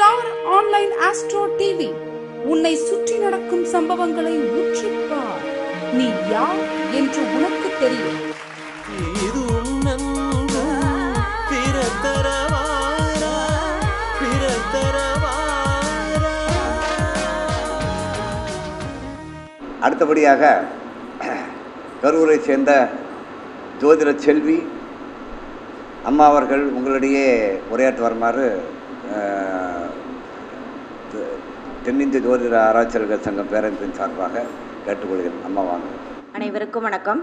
Star online astro TV. உன்னை சுற்றி நடக்கும் சம்பவங்களை உற்றிப்பார் நீ யார் என்று உனக்கு தெரியும். இது உன்னன்பு பிறத்தரவாரா பிறத்தரவாரா. அடுத்தபடியாக கரூரை சேர்ந்த ஜோதிட செல்வி அம்மா அவர்கள் உங்களிடையே உரையாற்ற வருமாறு அஹ், தெ- தென்னிந்திய ஜோதிட ஆராய்ச்சியாளர்கள் சங்கம் பேரமைப்பின் சார்பாக கேட்டுக்கொள்கிறேன். அம்மா வாங்க. அனைவருக்கும் வணக்கம்.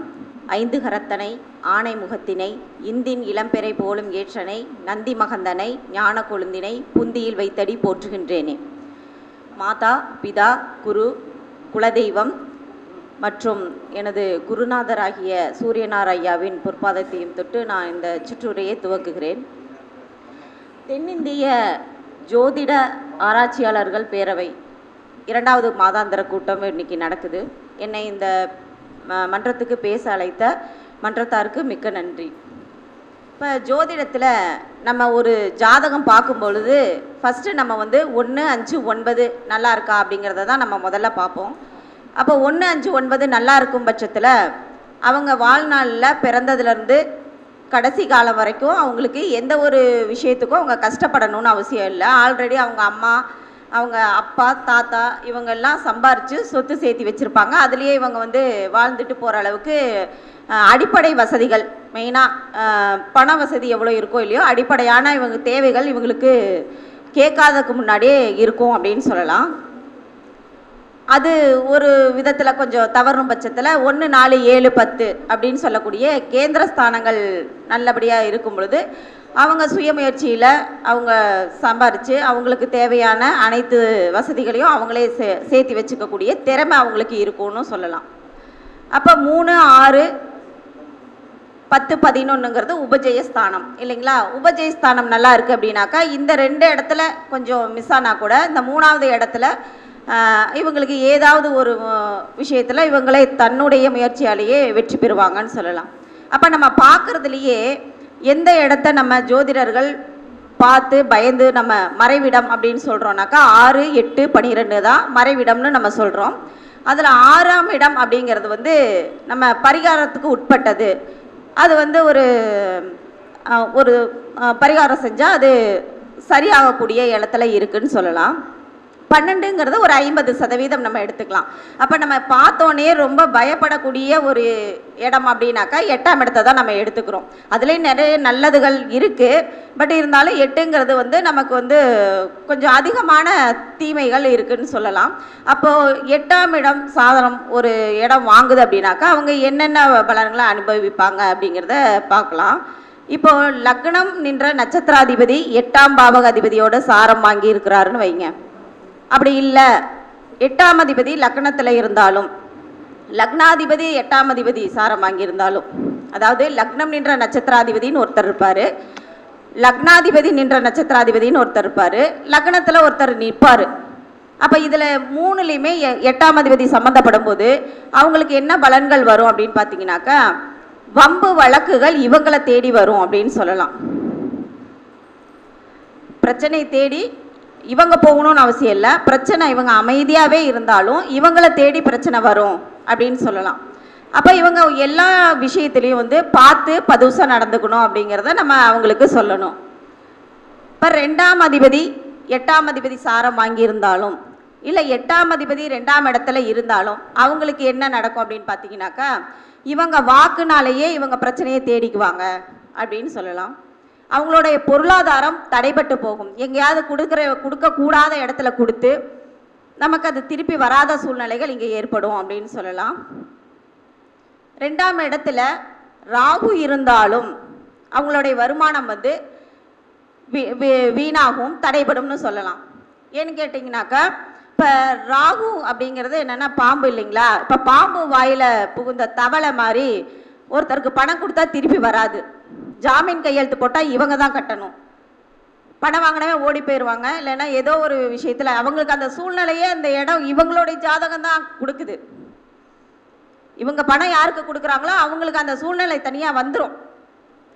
ஐந்து கரத்தனை ஆணை முகத்தினை இந்தின் இளம்பெறை போலும் ஏற்றனை நந்தி மகந்தனை ஞான கொழுந்தினை புந்தியில் வைத்தடி போற்றுகின்றேனே. மாதா பிதா குரு குலதெய்வம் மற்றும் எனது குருநாதராகிய சூரியனார் ஐயாவின் பொற்பாதத்தையும் தொட்டு நான் இந்த சுற்றுரையை துவக்குகிறேன். தென்னிந்திய ஜோதிட ஆராய்ச்சியாளர்கள் பேரவை இரண்டாவது மாதாந்திர கூட்டம் இன்னைக்கு நடக்குது. என்னை இந்த ம- மன்றத்துக்கு பேச அழைத்த மன்றத்தாருக்கு மிக்க நன்றி. இப்போ ஜோதிடத்தில் நம்ம ஒரு ஜாதகம் பார்க்கும் பொழுது ஃபஸ்ட்டு நம்ம வந்து ஒன்று அஞ்சு ஒன்பது நல்லா இருக்கா அப்படிங்கிறத தான் நம்ம முதல்ல பார்ப்போம். அப்போ ஒன்று அஞ்சு ஒன்பது நல்லா இருக்கும் பட்சத்தில் அவங்க வாழ்நாளில் பிறந்ததுலேருந்து கடைசி காலம் வரைக்கும் அவங்களுக்கு எந்த ஒரு விஷயத்துக்கும் அவங்க கஷ்டப்படணும்னு அவசியம் இல்லை. ஆல்ரெடி அவங்க அம்மா அவங்க அப்பா தாத்தா இவங்கெல்லாம் சம்பாரித்து சொத்து சேர்த்து வச்சுருப்பாங்க. அதுலேயே இவங்க வந்து வாழ்ந்துட்டு போகிற அளவுக்கு அடிப்படை வசதிகள் மெயினாக பண வசதி எவ்வளோ இருக்கோ இல்லையோ அடிப்படையான இவங்க தேவைகள் இவங்களுக்கு கேட்காததுக்கு முன்னாடியே இருக்கும் அப்படின்னு சொல்லலாம். அது ஒரு விதத்தில் கொஞ்சம் தவறும் பட்சத்தில் ஒன்று நாலு ஏழு பத்து அப்படின்னு சொல்லக்கூடிய கேந்திர ஸ்தானங்கள் நல்லபடியாக இருக்கும் பொழுது அவங்க சுயமுயற்சியில் அவங்க சம்பாரித்து அவங்களுக்கு தேவையான அனைத்து வசதிகளையும் அவங்களே சே சேர்த்து வச்சுக்கக்கூடிய திறமை அவங்களுக்கு இருக்கும்னு சொல்லலாம். அப்போ மூணு ஆறு பத்து பதினொன்றுங்கிறது உபஜயஸ்தானம் இல்லைங்களா? உபஜயஸ்தானம் நல்லா இருக்குது அப்படின்னாக்கா இந்த ரெண்டு இடத்துல கொஞ்சம் மிஸ் ஆனால் கூட இந்த மூணாவது இடத்துல இவங்களுக்கு ஏதாவது ஒரு விஷயத்தில் இவங்களே தன்னுடைய முயற்சியாலேயே வெற்றி பெறுவாங்கன்னு சொல்லலாம். அப்போ நம்ம பார்க்குறதுலையே எந்த இடத்த நம்ம ஜோதிடர்கள் பார்த்து பயந்து நம்ம மறைவிடம் அப்படின்னு சொல்கிறோம்னாக்கா ஆறு எட்டு பன்னிரெண்டு தான் மறைவிடம்னு நம்ம சொல்கிறோம் அதில் ஆறாம் இடம் அப்படிங்கிறது வந்து நம்ம பரிகாரத்துக்கு உட்பட்டது. அது வந்து ஒரு ஒரு பரிகாரம் செஞ்சால் அது சரியாகக்கூடிய இடத்துல இருக்குன்னு சொல்லலாம். பன்னெண்டுங்கிறது ஒரு ஐம்பது சதவீதம் நம்ம எடுத்துக்கலாம். அப்போ நம்ம பார்த்தோன்னே ரொம்ப பயப்படக்கூடிய ஒரு இடம் அப்படின்னாக்கா எட்டாம் இடத்தை தான் நம்ம எடுத்துக்கிறோம். அதுலேயும் நிறைய நல்லதுகள் இருக்குது பட் இருந்தாலும் எட்டுங்கிறது வந்து நமக்கு வந்து கொஞ்சம் அதிகமான தீமைகள் இருக்குன்னு சொல்லலாம். அப்போது எட்டாம் இடம் சாதனம் ஒரு இடம் வாங்குது அப்படின்னாக்கா அவங்க என்னென்ன பலன்களை அனுபவிப்பாங்க அப்படிங்கிறத பார்க்கலாம். இப்போ லக்னம் நின்ற நட்சத்திராதிபதி எட்டாம் பாவக அதிபதியோட சாரம் வாங்கி இருக்கிறாருன்னு வைங்க. அப்படி இல்லை. எட்டாம் அதிபதி லக்னத்தில் இருந்தாலும் லக்னாதிபதி எட்டாம் அதிபதி சாரம் வாங்கியிருந்தாலும் அதாவது லக்னம் நின்ற நட்சத்திராதிபதின்னு ஒருத்தர் இருப்பார். லக்னாதிபதி நின்ற நட்சத்திராதிபதின்னு ஒருத்தர் இருப்பார். லக்னத்தில் ஒருத்தர் நிற்பார். அப்போ இதில் மூணுலேயுமே எ- எட்டாம் அதிபதி சம்மந்தப்படும் போது அவங்களுக்கு என்ன பலன்கள் வரும் அப்படின்னு பார்த்தீங்கன்னாக்கா வம்பு வழக்குகள் இவங்களை தேடி வரும் அப்படின்னு சொல்லலாம். பிரச்சனை தேடி இவங்க போகணும்னு அவசியம் இல்லை. பிரச்சனை இவங்க அமைதியாகவே இருந்தாலும் இவங்களை தேடி பிரச்சனை வரும் அப்படின்னு சொல்லலாம். அப்போ இவங்க எல்லா விஷயத்துலையும் வந்து பார்த்து பதுசாக நடந்துக்கணும் அப்படிங்கிறத நம்ம அவங்களுக்கு சொல்லணும். இப்போ ரெண்டாம் அதிபதி எட்டாம் அதிபதி சாரம் வாங்கியிருந்தாலும் இல்லை எட்டாம் அதிபதி ரெண்டாம் இடத்துல இருந்தாலும் அவங்களுக்கு என்ன நடக்கும் அப்படின்னு பார்த்தீங்கன்னாக்கா இவங்க வாக்குனாலேயே இவங்க பிரச்சனையை தேடிக்குவாங்க அப்படின்னு சொல்லலாம். அவங்களுடைய பொருளாதாரம் தடைபட்டு போகும். எங்கேயாவது கொடுக்குற கொடுக்கக்கூடாத இடத்துல கொடுத்து நமக்கு அது திருப்பி வராத சூழ்நிலைகள் இங்கே ஏற்படும் அப்படின்னு சொல்லலாம். ரெண்டாம் இடத்துல ராகு இருந்தாலும் அவங்களுடைய வருமானம் வந்து வீ- வீ- வீணாகும் தடைபடும்னு சொல்லலாம். ஏன்னு கேட்டிங்கனாக்கா இப்போ ராகு அப்படிங்கிறது என்னென்னா பாம்பு இல்லைங்களா? இப்போ பாம்பு வாயில் புகுந்த தவளை மாதிரி ஒருத்தருக்கு பணம் கொடுத்தா திருப்பி வராது. ஜாமீன் கையெழுத்து போட்டால் இவங்க தான் கட்டணும். பணம் வாங்கினவே ஓடி போயிடுவாங்க இல்லைன்னா ஏதோ ஒரு விஷயத்தில் அவங்களுக்கு அந்த சூழ்நிலையே அந்த இடம் இவங்களுடைய ஜாதகம் தான் கொடுக்குது. இவங்க பணம் யாருக்கு கொடுக்குறாங்களோ அவங்களுக்கு அந்த சூழ்நிலை தனியாக வந்துடும்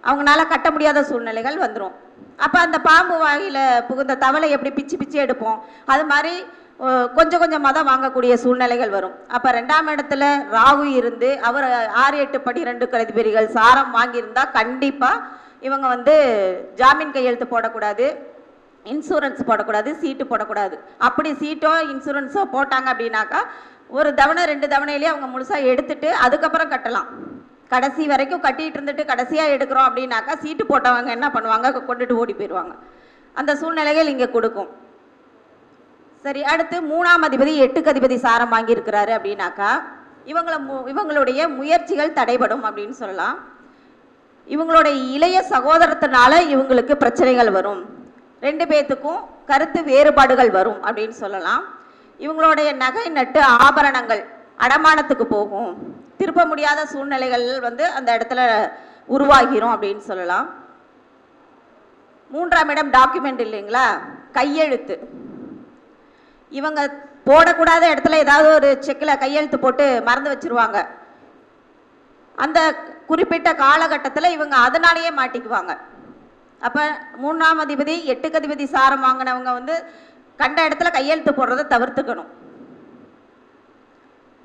அவங்களால கட்ட முடியாத சூழ்நிலைகள் வந்துடும் அப்போ அந்த பாம்பு வாயில புகுந்த தவளை எப்படி பிச்சு பிச்சு எடுப்போம்? அது மாதிரி கொஞ்சம் கொஞ்சமாக தான் வாங்கக்கூடிய சூழ்நிலைகள் வரும். அப்போ ரெண்டாம் இடத்துல ராகு இருந்து அவர் ஆறு எட்டு பன்னிரெண்டு கதிபதிகள் சாரம் வாங்கியிருந்தா கண்டிப்பாக இவங்க வந்து ஜாமீன் கையெழுத்து போடக்கூடாது இன்சூரன்ஸ் போடக்கூடாது சீட்டு போடக்கூடாது. அப்படி சீட்டோ இன்சூரன்ஸோ போட்டாங்க அப்படின்னாக்கா ஒரு தவணை ரெண்டு தவணையிலேயே அவங்க முழுசாக எடுத்துட்டு அதுக்கப்புறம் கட்டலாம். கடைசி வரைக்கும் கட்டிட்டு இருந்துட்டு கடைசியாக எடுக்கிறோம் அப்படின்னாக்கா சீட்டு போட்டவங்க என்ன பண்ணுவாங்க? கொண்டுட்டு ஓடி போயிடுவாங்க அந்த சூழ்நிலைகள் இங்கே கொடுக்கும். சரி அடுத்து மூணாம் அதிபதி எட்டுக்கு அதிபதி சாரம் வாங்கியிருக்கிறாரு அப்படின்னாக்கா இவங்கள மு- இவங்களுடைய முயற்சிகள் தடைபடும் அப்படின்னு சொல்லலாம். இவங்களுடைய இளைய சகோதரத்தினால இவங்களுக்கு பிரச்சனைகள் வரும். ரெண்டு பேர்த்துக்கும் கருத்து வேறுபாடுகள் வரும் அப்படின்னு சொல்லலாம். இவங்களுடைய நகை நட்டு ஆபரணங்கள் அடமானத்துக்கு போகும். திருப்ப முடியாத சூழ்நிலைகள் வந்து அந்த இடத்துல உருவாகிரும் அப்படின்னு சொல்லலாம். மூன்றாம் இடம் டாக்குமெண்ட் இல்லைங்களா? கையெழுத்து. இவங்க போடக்கூடாத இடத்துல ஏதாவது ஒரு செக்கில் கையெழுத்து போட்டு மறந்து வச்சிருவாங்க. அந்த குறிப்பிட்ட காலகட்டத்தில் இவங்க அதனாலேயே மாட்டிக்குவாங்க. அப்போ மூணாம் அதிபதி எட்டுக்கு அதிபதி சாரம் வாங்கினவங்க வந்து கண்ட இடத்துல கையெழுத்து போடுறதை தவிர்த்துக்கணும்.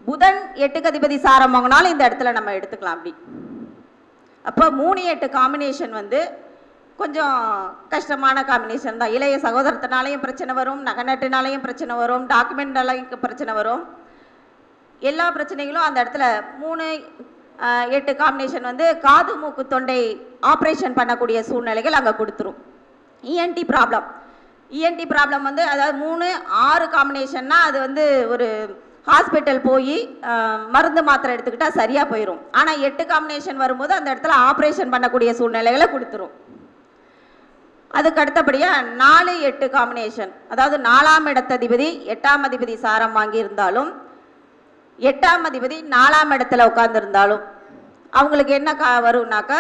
புதன் எட்டுக்கு அதிபதி சாரம் வாங்கினாலும் இந்த இடத்துல நம்ம எடுத்துக்கலாம் அப்படி. அப்போ மூணு எட்டு காம்பினேஷன் வந்து கொஞ்சம் கஷ்டமான காம்பினேஷன் தான். இளைய சகோதரத்தினாலையும் பிரச்சனை வரும் நகநட்டுனாலையும் பிரச்சனை வரும் டாக்குமெண்ட்னாலையும் பிரச்சனை வரும். எல்லா பிரச்சனைகளும் அந்த இடத்துல மூணு எட்டு காம்பினேஷன் வந்து காது மூக்கு தொண்டை ஆப்ரேஷன் பண்ணக்கூடிய சூழ்நிலைகள் அங்கே கொடுத்துரும். இஎன்டி ப்ராப்ளம் இஎன்டி ப்ராப்ளம் வந்து அதாவது மூணு ஆறு காம்பினேஷன்னா அது வந்து ஒரு ஹாஸ்பிட்டல் போய் மருந்து மாத்திரை எடுத்துக்கிட்டால் சரியாக போயிடும் ஆனால் எட்டு காம்பினேஷன் வரும்போது அந்த இடத்துல ஆப்ரேஷன் பண்ணக்கூடிய சூழ்நிலைகளை கொடுத்துரும். அதுக்கு அடுத்தபடியாக நாலு எட்டு காம்பினேஷன் அதாவது நாலாம் இடத்ததிபதி எட்டாம் அதிபதி சாரம் வாங்கியிருந்தாலும் எட்டாம் அதிபதி நாலாம் இடத்துல உட்காந்துருந்தாலும் அவங்களுக்கு என்ன கா வரும்னாக்கா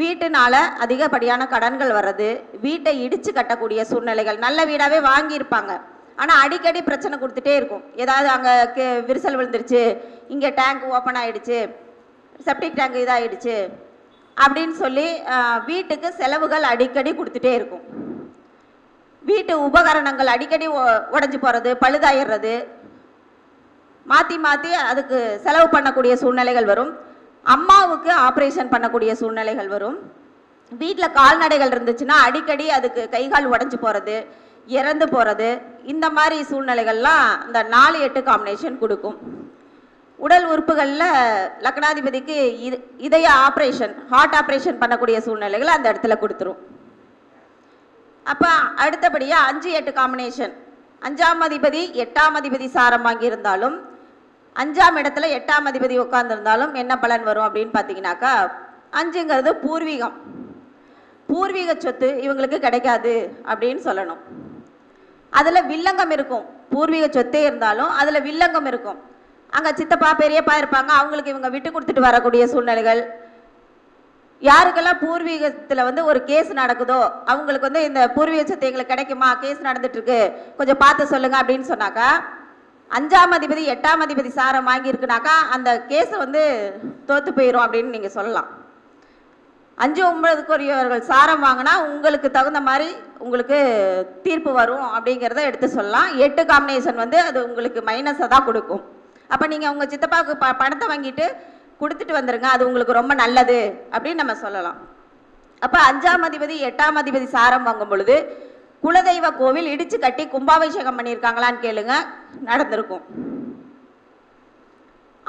வீட்டுனால அதிகப்படியான கடன்கள் வர்றது வீட்டை இடித்து கட்டக்கூடிய சூழ்நிலைகள் நல்ல வீடாகவே வாங்கியிருப்பாங்க. ஆனால் அடிக்கடி பிரச்சனை கொடுத்துட்டே இருக்கும். ஏதாவது அங்கே விரிசல் விழுந்துருச்சு இங்கே டேங்க் ஓப்பன் ஆகிடுச்சு செப்டிக் டேங்க் இதாகிடுச்சு அப்படின்னு சொல்லி வீட்டுக்கு செலவுகள் அடிக்கடி கொடுத்துட்டே இருக்கும். வீட்டு உபகரணங்கள் அடிக்கடி உடஞ்சி போகிறது பழுதாயிடுறது. மாற்றி மாற்றி அதுக்கு செலவு பண்ணக்கூடிய சூழ்நிலைகள் வரும். அம்மாவுக்கு ஆப்ரேஷன் பண்ணக்கூடிய சூழ்நிலைகள் வரும். வீட்டில் கால்நடைகள் இருந்துச்சுன்னா அடிக்கடி அதுக்கு கை கால் உடஞ்சி போகிறது இறந்து போகிறது இந்த மாதிரி சூழ்நிலைகள்லாம் இந்த நாலு எட்டு காம்பினேஷன் கொடுக்கும். உடல் உறுப்புகளில் லக்னாதிபதிக்கு இது இதய ஆப்ரேஷன் ஹார்ட் ஆப்ரேஷன் பண்ணக்கூடிய சூழ்நிலைகள் அந்த இடத்துல கொடுத்துரும். அப்போ அடுத்தபடியாக அஞ்சு எட்டு காம்பினேஷன் அஞ்சாம் அதிபதி எட்டாம் அதிபதி சாரம் வாங்கியிருந்தாலும் அஞ்சாம் இடத்துல எட்டாம் அதிபதி உட்காந்துருந்தாலும் என்ன பலன் வரும் அப்படின்னு பார்த்தீங்கன்னாக்கா அஞ்சுங்கிறது பூர்வீகம். பூர்வீக சொத்து இவங்களுக்கு கிடைக்காது அப்படின்னு சொல்லணும். அதில் வில்லங்கம் இருக்கும். பூர்வீக சொத்தே இருந்தாலும் அதில் வில்லங்கம் இருக்கும். அங்கே சித்தப்பா பெரியப்பா இருப்பாங்க. அவங்களுக்கு இவங்க விட்டு கொடுத்துட்டு வரக்கூடிய சூழ்நிலைகள். யாருக்கெல்லாம் பூர்வீகத்தில் வந்து ஒரு கேஸ் நடக்குதோ அவங்களுக்கு வந்து இந்த பூர்வீக சொத்து எங்களுக்கு கிடைக்குமா? கேஸ் நடந்துட்டுருக்கு. கொஞ்சம் பார்த்து சொல்லுங்கள் அப்படின்னு சொன்னாக்கா அஞ்சாம் அதிபதி எட்டாம் அதிபதி சாரம் வாங்கியிருக்குனாக்கா அந்த கேஸை வந்து தோற்று போயிடும் அப்படின்னு நீங்கள் சொல்லலாம். அஞ்சு ஒன்பதுக்குரியவர்கள் சாரம் வாங்கினா உங்களுக்கு தகுந்த மாதிரி உங்களுக்கு தீர்ப்பு வரும் அப்படிங்கிறத எடுத்து சொல்லலாம். எட்டு காம்பினேஷன் வந்து அது உங்களுக்கு மைனஸை தான் கொடுக்கும். அப்போ நீங்கள் உங்கள் சித்தப்பாவுக்கு ப பணத்தை வாங்கிட்டு கொடுத்துட்டு வந்துருங்க. அது உங்களுக்கு ரொம்ப நல்லது அப்படின்னு நம்ம சொல்லலாம். அப்போ அஞ்சாம் அதிபதி எட்டாம் அதிபதி சாரம் வாங்கும் பொழுது குலதெய்வ கோவில் இடிச்சு கட்டி கும்பாபிஷேகம் பண்ணியிருக்காங்களான்னு கேளுங்க. நடந்திருக்கும்.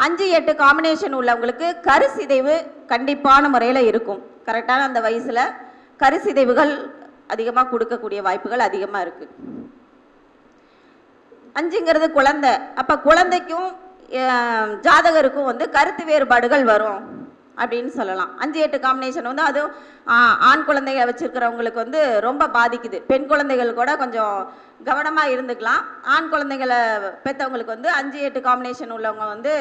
அஞ்சு எட்டு காம்பினேஷன் உள்ளவங்களுக்கு கருசிதைவு கண்டிப்பான முறையில் இருக்கும். கரெக்டான அந்த வயசில் கருசிதைவுகள் அதிகமாக கொடுக்கக்கூடிய வாய்ப்புகள் அதிகமாக இருக்குது அஞ்சுங்கிறது குழந்தை. அப்போ குழந்தைக்கும் ஜாதகருக்கும் வந்து கருத்து வேறுபாடுகள் வரும் அப்படின்னு சொல்லலாம். அஞ்சு எட்டு காம்பினேஷன் வந்து அதுவும் ஆண் குழந்தைகளை வச்சுருக்கிறவங்களுக்கு வந்து ரொம்ப பாதிக்குது. பெண் குழந்தைகள் கூட கொஞ்சம் கவனமாக இருந்துக்கலாம். ஆண் குழந்தைகளை பெற்றவங்களுக்கு வந்து அஞ்சு எட்டு காம்பினேஷன் உள்ளவங்க வந்து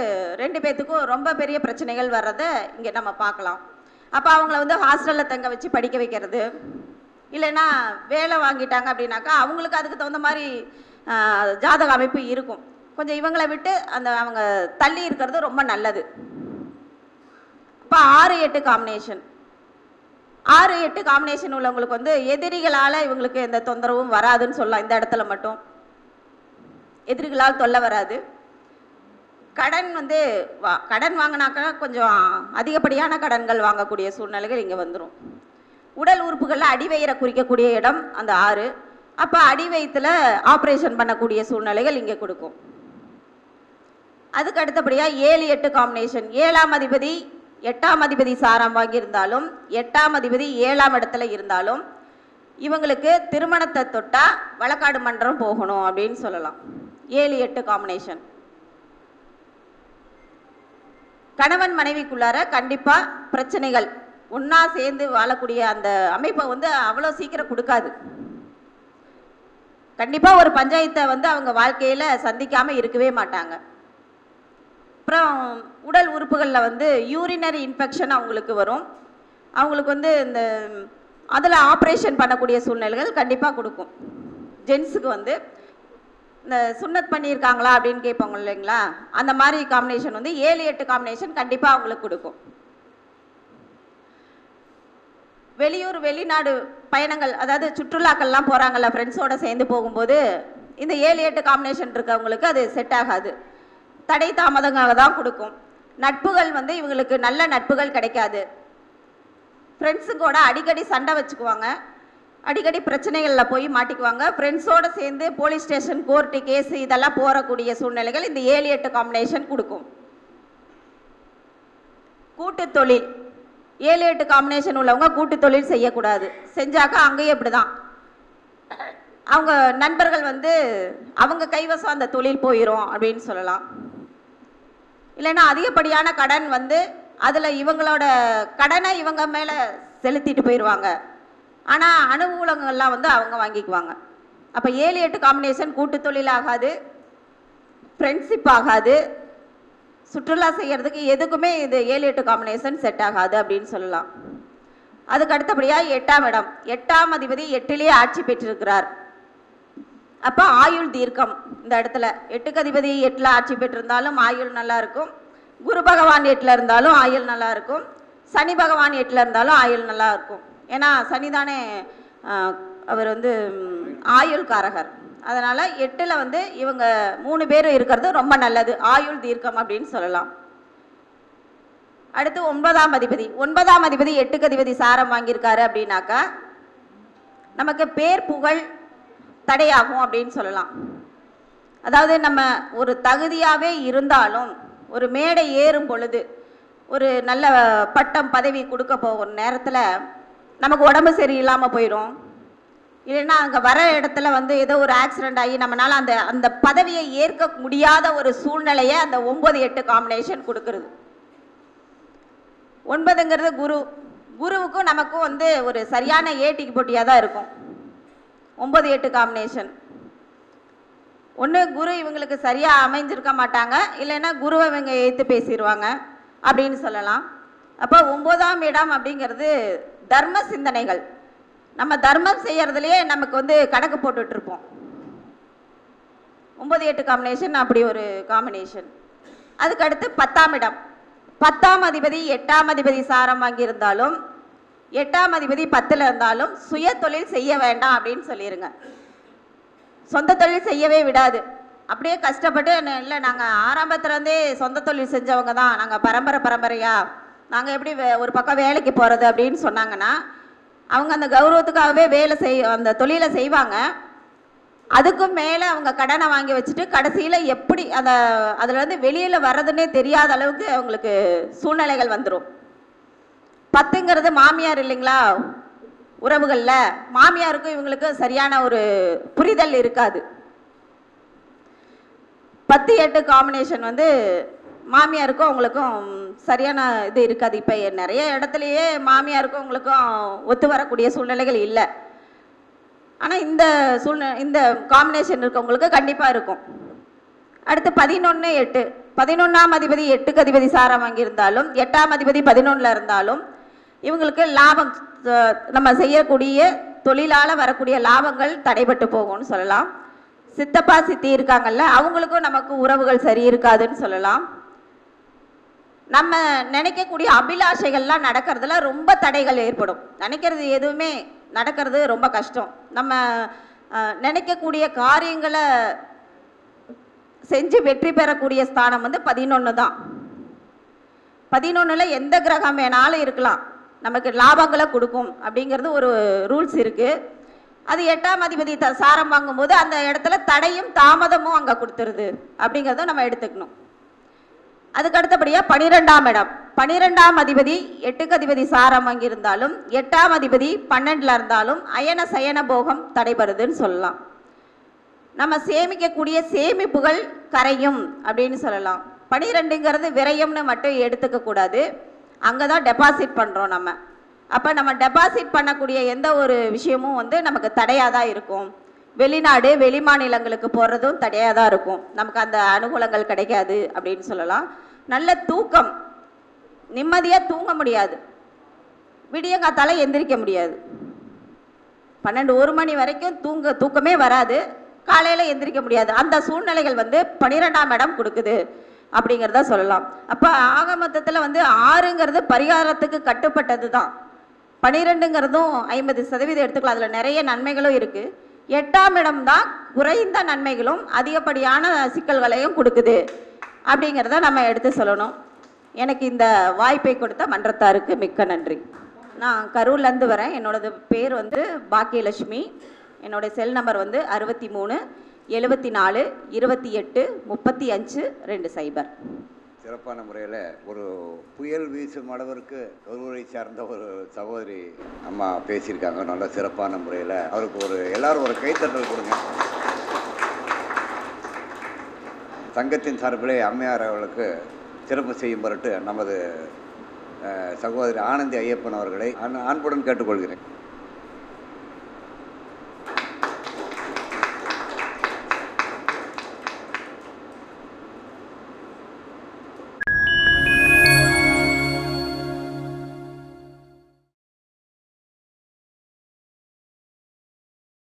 ரெண்டு பேர்த்துக்கும் ரொம்ப பெரிய பிரச்சனைகள் வர்றதை இங்கே நம்ம பார்க்கலாம். அப்போ அவங்கள வந்து ஹாஸ்டலில் தங்க வச்சு படிக்க வைக்கிறது. இல்லைன்னா வேலை வாங்கிட்டாங்க அப்படின்னாக்கா அவங்களுக்கு அதுக்கு தகுந்த மாதிரி ஜாதக அமைப்பு இருக்கும். கொஞ்சம் இவங்களை விட்டு அந்த அவங்க தள்ளி இருக்கிறது ரொம்ப நல்லது. இப்போ ஆறு எட்டு காம்பினேஷன் ஆறு எட்டு காம்பினேஷன் உள்ளவங்களுக்கு வந்து எதிரிகளால் இவங்களுக்கு எந்த தொந்தரவும் வராதுன்னு சொல்லலாம். இந்த இடத்துல மட்டும். எதிரிகளால் தொல்லை வராது. கடன் வந்து வா- கடன் வாங்கினாக்கா கொஞ்சம் அதிகப்படியான கடன்கள் வாங்கக்கூடிய சூழ்நிலைகள் இங்கே வந்துடும் உடல் உறுப்புகளில் அடிவயிறை குறிக்கக்கூடிய இடம் அந்த ஆறு. அப்போ அடிவயத்தில் ஆப்ரேஷன் பண்ணக்கூடிய சூழ்நிலைகள் இங்கே கொடுக்கும். அதுக்கு அடுத்தபடியாக ஏழு எட்டு காம்பினேஷன் ஏழாம் அதிபதி எட்டாம் அதிபதி சாரம் வாங்கியிருந்தாலும் எட்டாம் அதிபதி ஏழாம் இடத்துல இருந்தாலும் இவங்களுக்கு திருமணத்தை தொட்டால் வழக்காடு மன்றம் போகணும் அப்படின்னு சொல்லலாம். ஏழு எட்டு காம்பினேஷன் கணவன் மனைவிக்குள்ளார கண்டிப்பாக பிரச்சனைகள். ஒன்றா சேர்ந்து வாழக்கூடிய அந்த அமைப்பை வந்து அவ்வளோ சீக்கிரம் கொடுக்காது. கண்டிப்பாக ஒரு பஞ்சாயத்தை வந்து அவங்க வாழ்க்கையில் சந்திக்காமல் இருக்கவே மாட்டாங்க. அப்புறம் உடல் உறுப்புகளில் வந்து யூரினரி இன்ஃபெக்ஷன் அவங்களுக்கு வரும். அவங்களுக்கு வந்து இந்த அதில் ஆப்ரேஷன் பண்ணக்கூடிய சூழ்நிலைகள் கண்டிப்பாக கொடுக்கும். ஜென்ஸுக்கு வந்து இந்த சுன்னத் பண்ணியிருக்காங்களா அப்படின்னு கேட்பாங்க இல்லைங்களா? அந்த மாதிரி காம்பினேஷன் வந்து ஏழு எட்டு காம்பினேஷன் கண்டிப்பாக அவங்களுக்கு கொடுக்கும். வெளியூர் வெளிநாடு பயணங்கள் அதாவது சுற்றுலாக்கள்லாம் போகிறாங்கல்ல ஃப்ரெண்ட்ஸோடு சேர்ந்து போகும்போது இந்த ஏழு எட்டு காம்பினேஷன் இருக்கவங்களுக்கு அது செட் ஆகாது. தடை தாமதங்களாக தான் கொடுக்கும். நட்புகள் வந்து இவங்களுக்கு நல்ல நட்புகள் கிடைக்காது. ஃப்ரெண்ட்ஸுங்கூட அடிக்கடி சண்டை வச்சுக்குவாங்க. அடிக்கடி பிரச்சனைகளில் போய் மாட்டிக்குவாங்க. ஃப்ரெண்ட்ஸோடு சேர்ந்து போலீஸ் ஸ்டேஷன் கோர்ட்டு கேஸ் இதெல்லாம் போகக்கூடிய சூழ்நிலைகள் இந்த ஏழு எட்டு காம்பினேஷன் கொடுக்கும். கூட்டு தொழில். ஏழு எட்டு காம்பினேஷன் உள்ளவங்க கூட்டு தொழில் செய்யக்கூடாது. செஞ்சாக்கா அங்கேயும் இப்படி தான் அவங்க நண்பர்கள் வந்து அவங்க கைவசம் அந்த தொழில் போயிடும் அப்படின்னு சொல்லலாம். இல்லைன்னா அதிகப்படியான கடன் வந்து அதில் இவங்களோட கடனை இவங்க மேலே செலுத்திட்டு போயிடுவாங்க ஆனால் அனுகூலங்கள்லாம் வந்து அவங்க வாங்கிக்குவாங்க. அப்போ ஏழு எட்டு காம்பினேஷன் கூட்டு தொழில் ஆகாது ஃப்ரெண்ட்ஷிப் ஆகாது சுற்றுலா செய்கிறதுக்கு எதுக்குமே இது ஏழு எட்டு காம்பினேஷன் செட் ஆகாது அப்படின்னு சொல்லலாம். அதுக்கு அடுத்தபடியாக எட்டாம் இடம். எட்டாம் அதிபதி எட்டிலேயே ஆட்சி பெற்றிருக்கிறார். அப்போ ஆயுள் தீர்க்கம். இந்த இடத்துல எட்டுக்கு அதிபதி எட்டில் ஆட்சி பெற்றிருந்தாலும் ஆயுள் நல்லா இருக்கும். குரு பகவான் எட்டில் இருந்தாலும் ஆயுள் நல்லா இருக்கும். சனி பகவான் எட்டில் இருந்தாலும் ஆயுள் நல்லா இருக்கும். ஏன்னா சனி தானே அவர் வந்து ஆயுள்காரகர். ஆயுள் காரகர் அதனால் எட்டில் வந்து இவங்க மூணு பேரும் இருக்கிறது ரொம்ப நல்லது. ஆயுள் தீர்க்கம் அப்படின்னு சொல்லலாம். அடுத்து ஒன்பதாம் அதிபதி. ஒன்பதாம் அதிபதி எட்டுக்கு அதிபதி சாரம் வாங்கியிருக்காரு அப்படின்னாக்கா நமக்கு பேர் புகழ் தடையாகும் அப்படின்னு சொல்லலாம். அதாவது நம்ம ஒரு தகுதியாகவே இருந்தாலும் ஒரு மேடை ஏறும் பொழுது ஒரு நல்ல பட்டம் பதவி கொடுக்க போகிற நேரத்தில் நமக்கு உடம்பு சரியில்லாமல் போயிடும் இல்லைன்னா அங்கே வர இடத்துல வந்து ஏதோ ஒரு ஆக்சிடென்ட் ஆகி நம்மளால் அந்த அந்த பதவியை ஏற்க முடியாத ஒரு சூழ்நிலையை அந்த ஒன்பது எட்டு காம்பினேஷன் கொடுக்கறது. ஒன்பதுங்கிறது குரு. குருவுக்கும் நமக்கும் வந்து ஒரு சரியான ஏட்டிக்கு போட்டியாக தான் இருக்கும். ஒன்பது எட்டு காம்பினேஷன் ஒன்று குரு இவங்களுக்கு சரியாக அமைஞ்சிருக்க மாட்டாங்க. இல்லைன்னா குருவை இவங்க ஏற்று பேசிடுவாங்க அப்படின்னு சொல்லலாம். அப்போ ஒம்போதாம் இடம் அப்படிங்கிறது தர்ம சிந்தனைகள். நம்ம தர்மம் செய்கிறதுலையே நமக்கு வந்து கணக்கு போட்டுட்ருப்போம் ஒம்பது எட்டு காம்பினேஷன் அப்படி ஒரு காம்பினேஷன் அதுக்கடுத்து பத்தாம் இடம். பத்தாம் அதிபதி எட்டாம் அதிபதி சாரம் வாங்கியிருந்தாலும் எட்டாம் அதிபதி பத்தில் இருந்தாலும் சுய தொழில் செய்ய வேண்டாம் அப்படின்னு சொல்லிடுங்க சொந்த தொழில் செய்யவே விடாது. அப்படியே கஷ்டப்பட்டு இல்லை நாங்கள் ஆரம்பத்துலேருந்தே சொந்த தொழில் செஞ்சவங்க தான். நாங்கள் பரம்பரை பரம்பரையா. நாங்கள் எப்படி வே- ஒரு பக்கம் வேலைக்கு போகிறது அப்படின்னு சொன்னாங்கன்னா அவங்க அந்த கௌரவத்துக்காகவே வேலை செய் அந்த தொழிலை செய்வாங்க. அதுக்கும் மேலே அவங்க கடனை வாங்கி வச்சுட்டு கடைசியில் எப்படி அந்த அதுலேருந்து வெளியில் வர்றதுன்னே தெரியாத அளவுக்கு அவங்களுக்கு சூழ்நிலைகள் வந்துடும் பத்துங்கிறது மாமியார் இல்லைங்களா? உறவுகளில். மாமியாருக்கும் இவங்களுக்கும் சரியான ஒரு புரிதல் இருக்காது. பத்து எட்டு காம்பினேஷன் வந்து மாமியாருக்கும் அவங்களுக்கும் சரியான இது இருக்காது. இப்போ நிறைய இடத்துலையே மாமியாருக்கும் அவங்களுக்கும் ஒத்து வரக்கூடிய சூழ்நிலைகள் இல்லை. ஆனால் இந்த சூழ்நிலை இந்த காம்பினேஷன் இருக்கவங்களுக்கு கண்டிப்பாக இருக்கும். அடுத்து பதினொன்று எட்டு. பதினொன்றாம் அதிபதி எட்டுக்கு அதிபதி சாரம் வாங்கியிருந்தாலும் எட்டாம் அதிபதி பதினொன்றில் இருந்தாலும் இவங்களுக்கு லாபம் நம்ம செய்யக்கூடிய தொழிலால் வரக்கூடிய லாபங்கள் தடைபட்டு போகும்னு சொல்லலாம். சித்தப்பா சித்தி இருக்காங்கல்ல அவங்களுக்கும் நமக்கு உறவுகள் சரி இருக்காதுன்னு சொல்லலாம். நம்ம நினைக்கக்கூடிய அபிலாஷைகள்லாம் நடக்கிறதுல ரொம்ப தடைகள் ஏற்படும். நினைக்கிறது எதுவுமே நடக்கிறது ரொம்ப கஷ்டம். நம்ம நினைக்கக்கூடிய காரியங்களை செஞ்சு வெற்றி பெறக்கூடிய ஸ்தானம் வந்து பதினொன்று தான். பதினொன்றில் எந்த கிரகம் வேணாலும் இருக்கலாம். நமக்கு லாபங்களை கொடுக்கும் அப்படிங்கிறது ஒரு ரூல்ஸ் இருக்குது அது எட்டாம் அதிபதி த சாரம் வாங்கும்போது அந்த இடத்துல தடையும் தாமதமும் அங்கே கொடுத்துருது அப்படிங்கிறத நம்ம எடுத்துக்கணும். அதுக்கு அடுத்தபடியாக பனிரெண்டாம் இடம். பனிரெண்டாம் அதிபதி எட்டுக்கு அதிபதி சாரம் வாங்கியிருந்தாலும் எட்டாம் அதிபதி பன்னெண்டில் இருந்தாலும் அயன சயன போகம் தடைபடுதுன்னு சொல்லலாம். நம்ம சேமிக்கக்கூடிய சேமிப்புகள் கரையும் அப்படின்னு சொல்லலாம். பனிரெண்டுங்கிறது விரயம்னு மட்டும் எடுத்துக்க கூடாது. அங்கே தான் டெபாசிட் பண்ணுறோம் நம்ம. அப்போ நம்ம டெபாசிட் பண்ணக்கூடிய எந்த ஒரு விஷயமும் வந்து நமக்கு தடையாக தான் இருக்கும். வெளிநாடு வெளி மாநிலங்களுக்கு போகிறதும் தடையாக தான் இருக்கும். நமக்கு அந்த அனுகூலங்கள் கிடைக்காது அப்படின்னு சொல்லலாம். நல்ல தூக்கம். நிம்மதியாக தூங்க முடியாது. விடியங்காத்தால் எந்திரிக்க முடியாது. பன்னெண்டு ஒரு மணி வரைக்கும் தூங்க தூக்கமே வராது. காலையில் எந்திரிக்க முடியாது. அந்த சூழ்நிலைகள் வந்து பன்னிரெண்டாம் இடம் கொடுக்குது. அப்படிங்கிறத சொல்லலாம். அப்போ ஆக மொத்தத்தில் வந்து ஆறுங்கிறது பரிகாரத்துக்கு கட்டுப்பட்டது தான் பன்னிரெண்டுங்கிறதும் ஐம்பது சதவீதம் எடுத்துக்கலாம். அதில் நிறைய நன்மைகளும் இருக்குது எட்டாம் இடம் தான் குறைந்த நன்மைகளும் அதிகப்படியான சிக்கல்களையும் கொடுக்குது. அப்படிங்கிறத நம்ம எடுத்து சொல்லணும். எனக்கு இந்த வாய்ப்பை கொடுத்த மன்றத்தாருக்கு மிக்க நன்றி. நான் கரூர்லேருந்து வரேன். என்னோடது பேர் வந்து பாக்கியலட்சுமி. என்னோட செல் நம்பர் வந்து அறுபத்தி மூணு. எழுபத்தி நாலு இருபத்தி எட்டு முப்பத்தி அஞ்சு ரெண்டு சைபர். சிறப்பான முறையில் ஒரு புயல் வீசும் அளவிற்கு ஒருவரை சார்ந்த ஒரு சகோதரி அம்மா பேசியிருக்காங்க. நல்ல சிறப்பான முறையில். அவருக்கு ஒரு எல்லாரும் ஒரு கைத்தட்டல் கொடுங்க. சங்கத்தின் சார்பிலே அம்மையார் அவர்களுக்கு சிறப்பு செய்யும் பொருட்டு நமது சகோதரி ஆனந்தி ஐயப்பன் அவர்களை அன்புடன் கேட்டுக்கொள்கிறேன்.